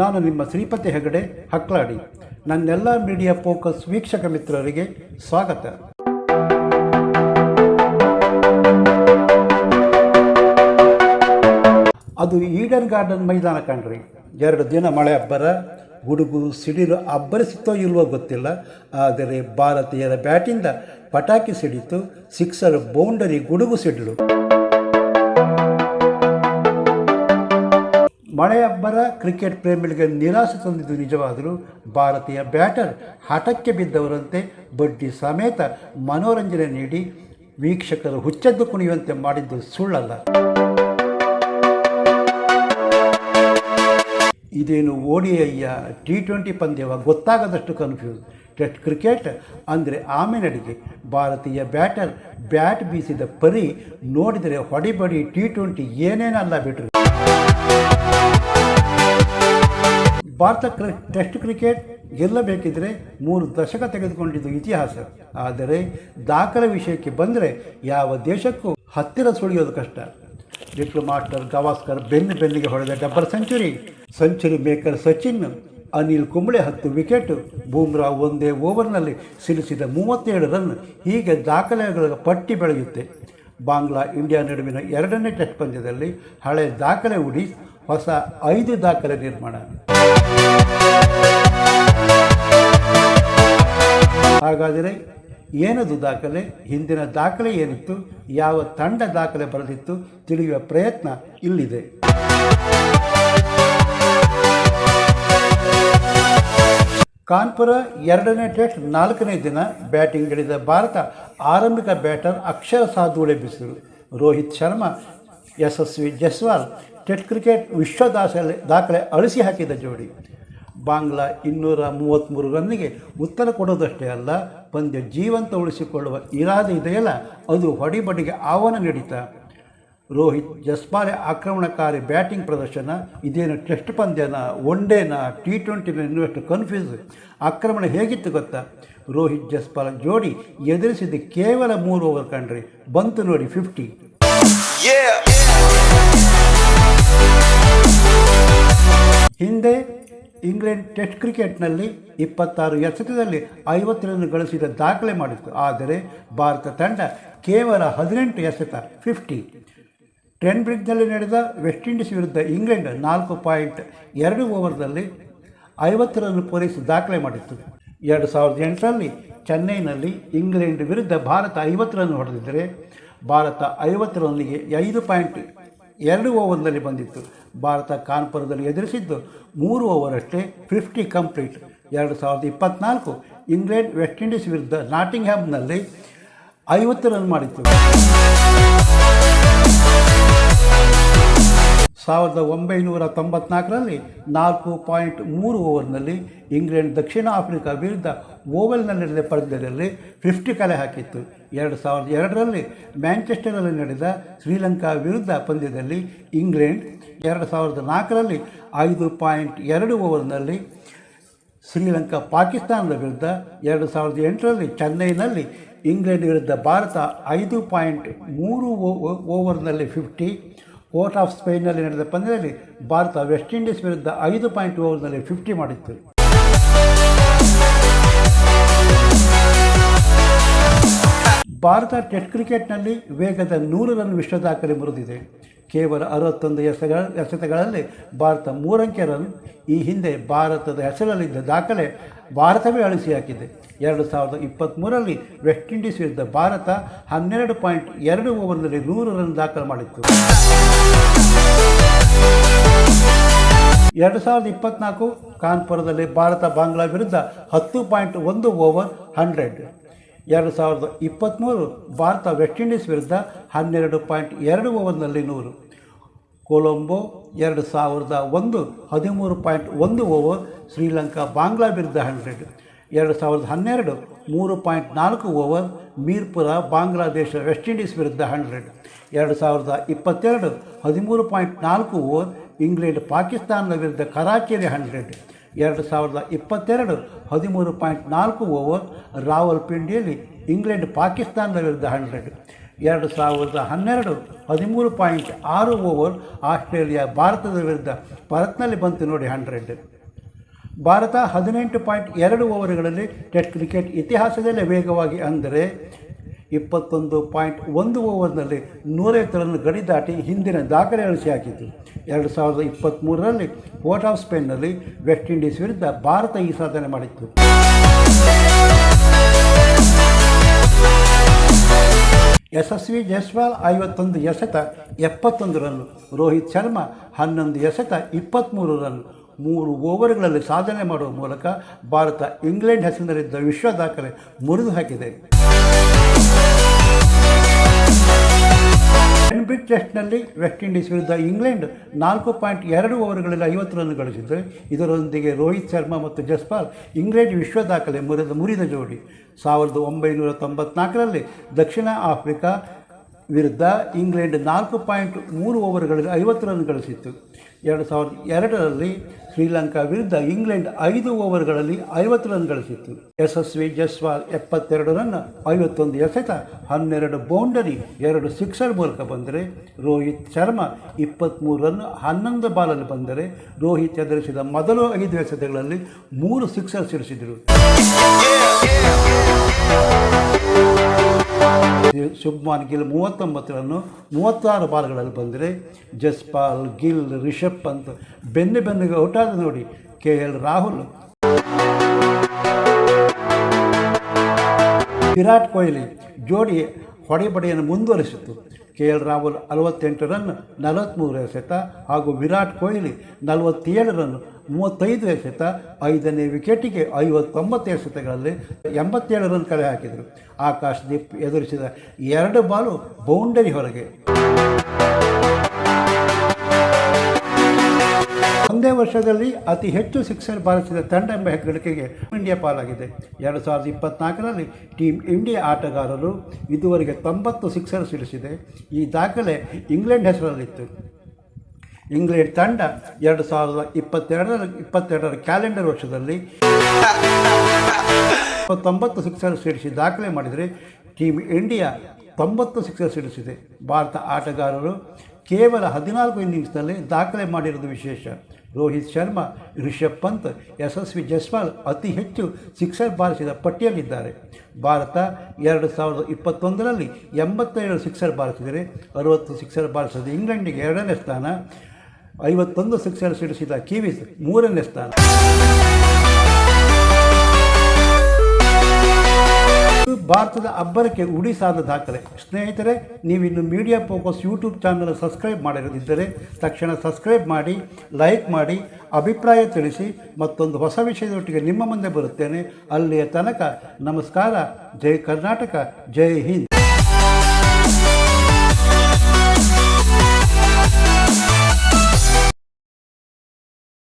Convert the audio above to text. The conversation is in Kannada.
ನಾನು ನಿಮ್ಮ ಶ್ರೀಪತಿ ಹೆಗಡೆ, ಹಕ್ಲಾಡಿ. ನನ್ನೆಲ್ಲ ಮೀಡಿಯಾ ಫೋಕಸ್ ವೀಕ್ಷಕ ಮಿತ್ರರಿಗೆ ಸ್ವಾಗತ. ಅದು ಈಡನ್ ಗಾರ್ಡನ್ ಮೈದಾನ ಕಾಣ್ರಿ. ಎರಡು ದಿನ ಮಳೆ ಅಬ್ಬರ ಗುಡುಗು ಸಿಡಿಲು ಅಬ್ಬರಿಸುತ್ತೋ ಇಲ್ವೋ ಗೊತ್ತಿಲ್ಲ. ಆದರೆ ಭಾರತೀಯರ ಬ್ಯಾಟಿಂದ ಪಟಾಕಿ ಸಿಡಿತು, ಸಿಕ್ಸರ್ ಬೌಂಡರಿ ಗುಡುಗು ಸಿಡಿಲು. ಮಳೆ ಅಬ್ಬರ ಕ್ರಿಕೆಟ್ ಪ್ರೇಮಿಗಳಿಗೆ ನಿರಾಸೆ ತಂದಿದ್ದು ನಿಜವಾದರೂ ಭಾರತೀಯ ಬ್ಯಾಟರ್ ಹಠಕ್ಕೆ ಬಿದ್ದವರಂತೆ ಬಡ್ಡಿ ಸಮೇತ ಮನೋರಂಜನೆ ನೀಡಿ ವೀಕ್ಷಕರು ಹುಚ್ಚೆದ್ದು ಕುಣಿಯುವಂತೆ ಮಾಡಿದ್ದು ಸುಳ್ಳಲ್ಲ. ಇದೇನು ಓಡಿಐಯ ಟಿ ಟ್ವೆಂಟಿ ಪಂದ್ಯವ ಗೊತ್ತಾಗದಷ್ಟು ಕನ್ಫ್ಯೂಸ್ ಟೆಸ್ಟ್ ಕ್ರಿಕೆಟ್ ಅಂದರೆ ಆಮೆನಡಿಗೆ. ಭಾರತೀಯ ಬ್ಯಾಟರ್ ಬ್ಯಾಟ್ ಬೀಸಿದ ಪರಿ ನೋಡಿದರೆ ಹೊಡಿಬಡಿ ಟಿ ಟ್ವೆಂಟಿ ಏನೇನಲ್ಲ ಬಿಟ್ರು. ಭಾರತ ಕ್ರಿ, ಟೆಸ್ಟ್ ಕ್ರಿಕೆಟ್ ಗೆಲ್ಲಬೇಕಿದ್ರೆ ಮೂರು ದಶಕ ತೆಗೆದುಕೊಂಡಿದ್ದು ಇತಿಹಾಸ. ಆದರೆ ದಾಖಲೆ ವಿಷಯಕ್ಕೆ ಬಂದರೆ ಯಾವ ದೇಶಕ್ಕೂ ಹತ್ತಿರ ಸುಳಿಯೋದು ಕಷ್ಟ. ಲಿಟ್ಲ್ ಮಾಸ್ಟರ್ ಗವಾಸ್ಕರ್ ಬೆನ್ನು ಬೆನ್ನಿಗೆ ಹೊಡೆದ double century century maker Sachin, Anil Kumble ಹತ್ತು ವಿಕೆಟ್, ಬೂಮ್ರಾ ಒಂದೇ ಓವರ್ನಲ್ಲಿ ಸಿಲಿಸಿದ ಮೂವತ್ತೇಳು ರನ್ ಹೀಗೆ ದಾಖಲೆಗಳ ಪಟ್ಟಿ ಬೆಳೆಯುತ್ತೆ. ಬಾಂಗ್ಲಾ, ಇಂಡಿಯಾ ನಡುವಿನ ಎರಡನೇ ಟೆಸ್ಟ್ ಪಂದ್ಯದಲ್ಲಿ ಹಳೆ ದಾಖಲೆ ಉಡಿ ಹೊಸ ಐದು ದಾಖಲೆ ನಿರ್ಮಾಣ ಹಾಗಾದರೆ ಏನದು ದಾಖಲೆ? ಹಿಂದಿನ ದಾಖಲೆ ಏನಿತ್ತು? ಯಾವ ತಂಡ ದಾಖಲೆ ಬರೆದಿತ್ತು? ತಿಳಿಯುವ ಪ್ರಯತ್ನ ಇಲ್ಲಿದೆ. ಕಾನ್ಪುರ ಎರಡನೇ ಟೆಸ್ಟ್, ನಾಲ್ಕನೇ ದಿನ ಬ್ಯಾಟಿಂಗ್ ಇಳಿದ ಭಾರತ ಆರಂಭಿಕ ಬ್ಯಾಟರ್ ಅಕ್ಷರ ಸಾಧುಳೆ ಬಿಸಿರು ರೋಹಿತ್ ಶರ್ಮಾ, ಯಶಸ್ವಿ ಜಸ್ವಾಲ್, ಟೆಸ್ಟ್ ಕ್ರಿಕೆಟ್ ವಿಶ್ವ ದಾಖಲೆ ದಾಖಲೆ ಅಳಿಸಿ ಹಾಕಿದ ಜೋಡಿ. ಬಾಂಗ್ಲಾ ಇನ್ನೂರ ಮೂವತ್ತ್ಮೂರು ರನ್ನಿಗೆ ಉತ್ತರ ಕೊಡೋದಷ್ಟೇ ಅಲ್ಲ, ಪಂದ್ಯ ಜೀವಂತ ಉಳಿಸಿಕೊಳ್ಳುವ ಇರಾದೆ ಇದೆಯಲ್ಲ, ಅದು ಹೊಡಿಬಡಿಗೆ ಆಹ್ವಾನ ನೀಡಿತಾ. ರೋಹಿತ್ ಜಸ್ಮಾನೆ ಆಕ್ರಮಣಕಾರಿ ಬ್ಯಾಟಿಂಗ್ ಪ್ರದರ್ಶನ, ಇದೇನು ಟೆಸ್ಟ್ ಪಂದ್ಯನ ಒನ್ ಡೇನ ಟಿ ಟ್ವೆಂಟಿನ ಇನ್ನಷ್ಟು ಕನ್ಫ್ಯೂಸ್ ಆಕ್ರಮಣ ಹೇಗಿತ್ತು ಗೊತ್ತಾ? ರೋಹಿತ್ ಜಸ್ಪಾಲ್ ಜೋಡಿ ಎದುರಿಸಿದ ಕೇವಲ ಮೂರು ಓವರ್ ಕಂಡ್ರಿ ಬಂತು ನೋಡಿ ಫಿಫ್ಟಿ ಹಿಂದೆ ಇಂಗ್ಲೆಂಡ್ ಟೆಸ್ಟ್ ಕ್ರಿಕೆಟ್ನಲ್ಲಿ ಇಪ್ಪತ್ತಾರು ಎಸೆತದಲ್ಲಿ ಐವತ್ತು ರನ್ ಗಳಿಸಿದ ದಾಖಲೆ ಮಾಡಿತ್ತು. ಆದರೆ ಭಾರತ ತಂಡ ಕೇವಲ ಹದಿನೆಂಟು ಎಸೆತ ಫಿಫ್ಟಿ ಟ್ರೆನ್ ಬ್ರಿಡ್ಜ್ನಲ್ಲಿ ನಡೆದ ವೆಸ್ಟ್ ಇಂಡೀಸ್ ವಿರುದ್ಧ ಇಂಗ್ಲೆಂಡ್ ನಾಲ್ಕು ಪಾಯಿಂಟ್ ಎರಡು ಓವರ್ನಲ್ಲಿ ಐವತ್ತು ರನ್ ಪೂರೈಸಿ ದಾಖಲೆ ಮಾಡಿತ್ತು. ಎರಡು ಸಾವಿರದ ಎಂಟರಲ್ಲಿ ಚೆನ್ನೈನಲ್ಲಿ ಇಂಗ್ಲೆಂಡ್ ವಿರುದ್ಧ ಭಾರತ ಐವತ್ತು ರನ್ ಹೊಡೆದಿದ್ದರೆ ಭಾರತ ಐವತ್ತು ರನ್ನಿಗೆ ಐದು ಪಾಯಿಂಟ್ ಎರಡು ಓವರ್ನಲ್ಲಿ ಬಂದಿತ್ತು. ಭಾರತ ಕಾನ್ಪುರದಲ್ಲಿ ಎದುರಿಸಿದ್ದು ಮೂರು ಓವರ್ ಅಷ್ಟೇ ಫಿಫ್ಟಿ ಕಂಪ್ಲೀಟ್. ಎರಡು ಸಾವಿರದ ಇಪ್ಪತ್ತ್ನಾಲ್ಕು ಇಂಗ್ಲೆಂಡ್ ವೆಸ್ಟ್ ಇಂಡೀಸ್ ವಿರುದ್ಧ ನಾಟಿಂಗ್ಹ್ಯಾಮ್ನಲ್ಲಿ ಐವತ್ತು ರನ್ ಮಾಡಿತ್ತು. ಸಾವಿರದ ಒಂಬೈನೂರ ತೊಂಬತ್ನಾಲ್ಕರಲ್ಲಿ ನಾಲ್ಕು ಪಾಯಿಂಟ್ ಮೂರು ಓವರ್ನಲ್ಲಿ ಇಂಗ್ಲೆಂಡ್ ದಕ್ಷಿಣ ಆಫ್ರಿಕಾ ವಿರುದ್ಧ ಓವಲ್ನಲ್ಲಿ ನಡೆದ ಪಂದ್ಯದಲ್ಲಿ ಫಿಫ್ಟಿ ಕಲೆ ಹಾಕಿತ್ತು. ಎರಡು ಸಾವಿರದ ಎರಡರಲ್ಲಿ ಮ್ಯಾಂಚೆಸ್ಟರಲ್ಲಿ ನಡೆದ ಶ್ರೀಲಂಕಾ ವಿರುದ್ಧ ಪಂದ್ಯದಲ್ಲಿ ಇಂಗ್ಲೆಂಡ್ ಎರಡು ಸಾವಿರದ ನಾಲ್ಕರಲ್ಲಿ ಐದು ಪಾಯಿಂಟ್ ಎರಡು ಓವರ್ನಲ್ಲಿ ಶ್ರೀಲಂಕಾ ಪಾಕಿಸ್ತಾನದ ವಿರುದ್ಧ ಎರಡು ಸಾವಿರದ ಎಂಟರಲ್ಲಿ ಚೆನ್ನೈನಲ್ಲಿ ಇಂಗ್ಲೆಂಡ್ ವಿರುದ್ಧ ಭಾರತ ಐದು ಪಾಯಿಂಟ್ ಮೂರು ಓವರ್ನಲ್ಲಿ ಫಿಫ್ಟಿ ಕೋರ್ಟ್ ಆಫ್ ಸ್ಪೇನ್ನಲ್ಲಿ ನಡೆದ ಪಂದ್ಯದಲ್ಲಿ ಭಾರತ ವೆಸ್ಟ್ ಇಂಡೀಸ್ ವಿರುದ್ಧ ಐದು ಪಾಯಿಂಟ್ ಓವರ್ನಲ್ಲಿ ಫಿಫ್ಟಿ ಮಾಡಿತ್ತು. ಭಾರತ ಟೆಸ್ಟ್ ಕ್ರಿಕೆಟ್ನಲ್ಲಿ ವೇಗದ ನೂರು ರನ್ ವಿಶ್ವ ದಾಖಲೆ ಮುರಿದಿದೆ. ಕೇವಲ ಅರವತ್ತೊಂದು ಎಸೆಗಳ ಎಸೆತಗಳಲ್ಲಿ ಭಾರತ ಮೂರಂಕೆ ರನ್ ಈ ಹಿಂದೆ ಭಾರತದ ಹೆಸರಲ್ಲಿದ್ದ ದಾಖಲೆ ಭಾರತವೇ ಅಳಿಸಿ ಹಾಕಿದೆ ಎರಡು ಸಾವಿರದ ಇಪ್ಪತ್ತ್ಮೂರರಲ್ಲಿ ವೆಸ್ಟ್ ಇಂಡೀಸ್ ವಿರುದ್ಧ ಭಾರತ ಹನ್ನೆರಡು ಪಾಯಿಂಟ್ ಎರಡು ಓವರ್ನಲ್ಲಿ ನೂರು ರನ್ ದಾಖಲು ಮಾಡಿತ್ತು. ಎರಡು ಸಾವಿರದ ಇಪ್ಪತ್ತ್ನಾಲ್ಕು ಕಾನ್ಪುರದಲ್ಲಿ ಭಾರತ ಬಾಂಗ್ಲಾ ವಿರುದ್ಧ ಹತ್ತು ಪಾಯಿಂಟ್ ಒಂದು ಓವರ್ ಹಂಡ್ರೆಡ್. ಎರಡು ಸಾವಿರದ ಇಪ್ಪತ್ತ್ಮೂರು ಭಾರತ ವೆಸ್ಟ್ ಇಂಡೀಸ್ ವಿರುದ್ಧ ಹನ್ನೆರಡು ಪಾಯಿಂಟ್ ಎರಡು ಓವರ್ನಲ್ಲಿ ನೂರು. ಕೊಲಂಬೋ ಎರಡು ಸಾವಿರದ ಒಂದು ಹದಿಮೂರು ಪಾಯಿಂಟ್ ಒಂದು ಓವರ್ ಶ್ರೀಲಂಕಾ ಬಾಂಗ್ಲಾ ವಿರುದ್ಧ ಹಂಡ್ರೆಡ್. ಎರಡು ಸಾವಿರದ ಹನ್ನೆರಡು ಮೂರು ಪಾಯಿಂಟ್ ನಾಲ್ಕು over Mirpur Bangladesh West Indies ವಿರುದ್ಧ ಹಂಡ್ರೆಡ್. ಎರಡು ಸಾವಿರದ ಇಪ್ಪತ್ತೆರಡು ಹದಿಮೂರು ಪಾಯಿಂಟ್ ನಾಲ್ಕು ಓವರ್ ಇಂಗ್ಲೆಂಡ್ ಪಾಕಿಸ್ತಾನದ ವಿರುದ್ಧ ಕರಾಚಿಯಲ್ಲಿ ಹಂಡ್ರೆಡ್. ಎರಡು ಸಾವಿರದ ಇಪ್ಪತ್ತೆರಡು ಹದಿಮೂರು ಪಾಯಿಂಟ್ ನಾಲ್ಕು ಓವರ್ ರಾವಲ್ಪಿಂಡಿಯಲ್ಲಿ ಇಂಗ್ಲೆಂಡ್ ಪಾಕಿಸ್ತಾನದ ವಿರುದ್ಧ ಹಂಡ್ರೆಡ್. ಎರಡು ಸಾವಿರದ ಹನ್ನೆರಡು ಹದಿಮೂರು ಪಾಯಿಂಟ್ ಆರು ಓವರ್ ಆಸ್ಟ್ರೇಲಿಯಾ ಭಾರತದ ವಿರುದ್ಧ ಭಾರತ್ನಲ್ಲಿ ಬಂತು ನೋಡಿ ಹಂಡ್ರೆಡ್. ಭಾರತ ಹದಿನೆಂಟು ಪಾಯಿಂಟ್ ಎರಡು ಓವರ್ಗಳಲ್ಲಿ ಟೆಸ್ಟ್ ಕ್ರಿಕೆಟ್ ಇತಿಹಾಸದಲ್ಲೇ ವೇಗವಾಗಿ ಅಂದರೆ ಇಪ್ಪತ್ತೊಂದು ಪಾಯಿಂಟ್ ಒಂದು ಓವರ್ನಲ್ಲಿ ನೂರೈವತ್ತು ರನ್ ಗಡಿ ದಾಟಿ ಹಿಂದಿನ ದಾಖಲೆ ಅಳಿಸಿ ಹಾಕಿತು. ಎರಡು ಸಾವಿರದ ಇಪ್ಪತ್ತ್ಮೂರರಲ್ಲಿ ಪೋರ್ಟ್ ಆಫ್ ಸ್ಪೇನ್ನಲ್ಲಿ ವೆಸ್ಟ್ ಇಂಡೀಸ್ ವಿರುದ್ಧ ಭಾರತ ಈ ಸಾಧನೆ ಮಾಡಿತ್ತು. ಯಶಸ್ವಿ ಜೈಸ್ವಾಲ್ ಐವತ್ತೊಂದು ಎಸೆತ ಎಪ್ಪತ್ತೊಂದು ರನ್, ರೋಹಿತ್ ಶರ್ಮಾ ಹನ್ನೊಂದು ಎಸೆತ ಇಪ್ಪತ್ತ್ಮೂರು ರನ್. ಮೂರು ಓವರ್ಗಳಲ್ಲಿ ಸಾಧನೆ ಮಾಡುವ ಮೂಲಕ ಭಾರತ ಇಂಗ್ಲೆಂಡ್ ಹೆಸರಿನಲ್ಲಿದ್ದ ವಿಶ್ವ ದಾಖಲೆ ಮುರಿದು ಹಾಕಿದೆ ಎನ್ಬಿಟ್ ಟೆಸ್ಟ್ನಲ್ಲಿ ವೆಸ್ಟ್ ಇಂಡೀಸ್ ವಿರುದ್ಧ ಇಂಗ್ಲೆಂಡ್ ನಾಲ್ಕು ಪಾಯಿಂಟ್ ಎರಡು ಓವರ್ಗಳಲ್ಲಿ ಐವತ್ತು ರನ್ ಗಳಿಸಿದ್ದು ಇದರೊಂದಿಗೆ ರೋಹಿತ್ ಶರ್ಮಾ ಮತ್ತು ಜಸ್ಪಾಲ್ ಇಂಗ್ಲೆಂಡ್ ವಿಶ್ವ ದಾಖಲೆ ಮುರಿದ ಮುರಿದ ಜೋಡಿ. ಸಾವಿರದ ಒಂಬೈನೂರ ತೊಂಬತ್ನಾಲ್ಕರಲ್ಲಿ ದಕ್ಷಿಣ ಆಫ್ರಿಕಾ ವಿರುದ್ಧ ಇಂಗ್ಲೆಂಡ್ ನಾಲ್ಕು ಪಾಯಿಂಟ್ ಮೂರು ಓವರ್ಗಳಲ್ಲಿ ಐವತ್ತು ರನ್ ಗಳಿಸಿತ್ತು. ಎರಡು ಸಾವಿರದ ಎರಡರಲ್ಲಿ ಶ್ರೀಲಂಕಾ ವಿರುದ್ಧ ಇಂಗ್ಲೆಂಡ್ ಐದು ಓವರ್ಗಳಲ್ಲಿ ಐವತ್ತು ರನ್ ಗಳಿಸಿತ್ತು. ಯಶಸ್ವಿ ಜಸ್ವಾಲ್ ಎಪ್ಪತ್ತೆರಡು ರನ್, ಐವತ್ತೊಂದು ಎಸೆತ, ಹನ್ನೆರಡು ಬೌಂಡರಿ, ಎರಡು ಸಿಕ್ಸರ್ ಮೂಲಕ ಬಂದರೆ ರೋಹಿತ್ ಶರ್ಮಾ ಇಪ್ಪತ್ತ್ಮೂರು ರನ್, ಹನ್ನೊಂದು ಬಾಲಲ್ಲಿ ಬಂದರೆ ರೋಹಿತ್ ಎದುರಿಸಿದ ಮೊದಲು ಐದು ಎಸೆತಗಳಲ್ಲಿ ಮೂರು ಸಿಕ್ಸರ್ ಸಿಡಿಸಿದರು ಶುಭ್ಮಾನ್ ಗಿಲ್ ಮೂವತ್ತೊಂಬತ್ತು ರನ್ನು ಮೂವತ್ತಾರು ಬಾಲ್ಗಳಲ್ಲಿ ಬಂದರೆ. ಜಸ್ಪಾಲ್, ಗಿಲ್, ರಿಷಬ್ ಪಂತ್ ಬೆನ್ನು ಬೆನ್ನಿಗೆ ಔಟಾದ ನೋಡಿ ಕೆ ಎಲ್ ರಾಹುಲ್. ವಿರಾಟ್ ಕೊಹ್ಲಿ ಜೋಡಿ ಹೊಡೆಬಡೆಯನ್ನು ಮುಂದುವರಿಸಿತು. ಕೆ ಎಲ್ ರಾಹುಲ್ ಅರವತ್ತೆಂಟು ರನ್ ನಲವತ್ತ್ಮೂರು ಎಸೆತ ಹಾಗೂ ವಿರಾಟ್ ಕೊಹ್ಲಿ ನಲವತ್ತೇಳು ರನ್, ಮೂವತ್ತೈದು ಎಸೆತ, ಐದನೇ ವಿಕೆಟಿಗೆ ಐವತ್ತೊಂಬತ್ತು ಎಸೆತಗಳಲ್ಲಿ ಎಂಬತ್ತೇಳು ರನ್ ಕಲೆ ಹಾಕಿದರು. ಆಕಾಶ್ ದೀಪ್ ಎದುರಿಸಿದ ಎರಡು ಬಾಲು ಬೌಂಡರಿ ಹೊರಗೆ. ವರ್ಷದಲ್ಲಿ ಅತಿ ಹೆಚ್ಚು ಸಿಕ್ಸರ್ ಬಾರಿಸಿದ ತಂಡ ಎಂಬ ಹೆಗ್ಗಳಿಕೆಗೆ ಇಂಡಿಯಾ ಪಾಲಾಗಿದೆ. ಎರಡು ಸಾವಿರದ ಇಪ್ಪತ್ನಾಲ್ಕರಲ್ಲಿ ಟೀಮ್ ಇಂಡಿಯಾ ಆಟಗಾರರು ಇದುವರೆಗೆ ತೊಂಬತ್ತು ಸಿಕ್ಸರ್ ಸಿಡಿಸಿದೆ. ಈ ದಾಖಲೆ ಇಂಗ್ಲೆಂಡ್ ಹೆಸರಲ್ಲಿತ್ತು. ಇಂಗ್ಲೆಂಡ್ ತಂಡ ಎರಡು ಸಾವಿರದ ಇಪ್ಪತ್ತೆರಡರ ಇಪ್ಪತ್ತೆರಡರ ಕ್ಯಾಲೆಂಡರ್ ವರ್ಷದಲ್ಲಿ ಇಪ್ಪತ್ತೊಂಬತ್ತು ಸಿಕ್ಸರ್ ಸಿಡಿಸಿ ದಾಖಲೆ ಮಾಡಿದರೆ ಟೀಮ್ ಇಂಡಿಯಾ ತೊಂಬತ್ತು ಸಿಕ್ಸರ್ ಸಿಡಿಸಿದೆ. ಭಾರತ ಆಟಗಾರರು ಕೇವಲ ಹದಿನಾಲ್ಕು ಇನ್ನಿಂಗ್ಸ್ನಲ್ಲಿ ದಾಖಲೆ ಮಾಡಿರೋದು ವಿಶೇಷ. ರೋಹಿತ್ ಶರ್ಮಾ, ರಿಷಬ್ ಪಂತ್, ಯಶಸ್ವಿ ಜಸ್ವಾಲ್ ಅತಿ ಹೆಚ್ಚು ಸಿಕ್ಸರ್ ಬಾರಿಸಿದ ಪಟ್ಟಿಯಲ್ಲಿದ್ದಾರೆ. ಭಾರತ ಎರಡು ಸಾವಿರದ ಇಪ್ಪತ್ತೊಂದರಲ್ಲಿ ಎಂಬತ್ತೇಳು ಸಿಕ್ಸರ್ ಬಾರಿಸಿದರೆ ಅರುವತ್ತು ಸಿಕ್ಸರ್ ಬಾರಿಸಿದ ಇಂಗ್ಲೆಂಡಿಗೆ ಎರಡನೇ ಸ್ಥಾನ, ಐವತ್ತೊಂದು ಸಿಕ್ಸರ್ ಸಿಡಿಸಿದ ಕಿವಿಸ್ ಮೂರನೇ ಸ್ಥಾನ. ಇದು ಭಾರತದ ಅಬ್ಬರಕ್ಕೆ ಉಡಿಸಾದ ದಾಖಲೆ. ಸ್ನೇಹಿತರೆ ನೀವಿನ್ನು media focus YouTube channel subscribe ಮಾಡಿರದಿದ್ದರೆ ತಕ್ಷಣ ಸಬ್ಸ್ಕ್ರೈಬ್ ಮಾಡಿ ಲೈಕ್ ಮಾಡಿ, ಅಭಿಪ್ರಾಯ ತಿಳಿಸಿ, ಮತ್ತೊಂದು ಹೊಸ ವಿಷಯದೊಟ್ಟಿಗೆ ನಿಮ್ಮ ಮುಂದೆ ಬರುತ್ತೇನೆ. ಅಲ್ಲಿಯ ತನಕ ನಮಸ್ಕಾರ. ಜೈ ಕರ್ನಾಟಕ, ಜೈ ಹಿಂದ್.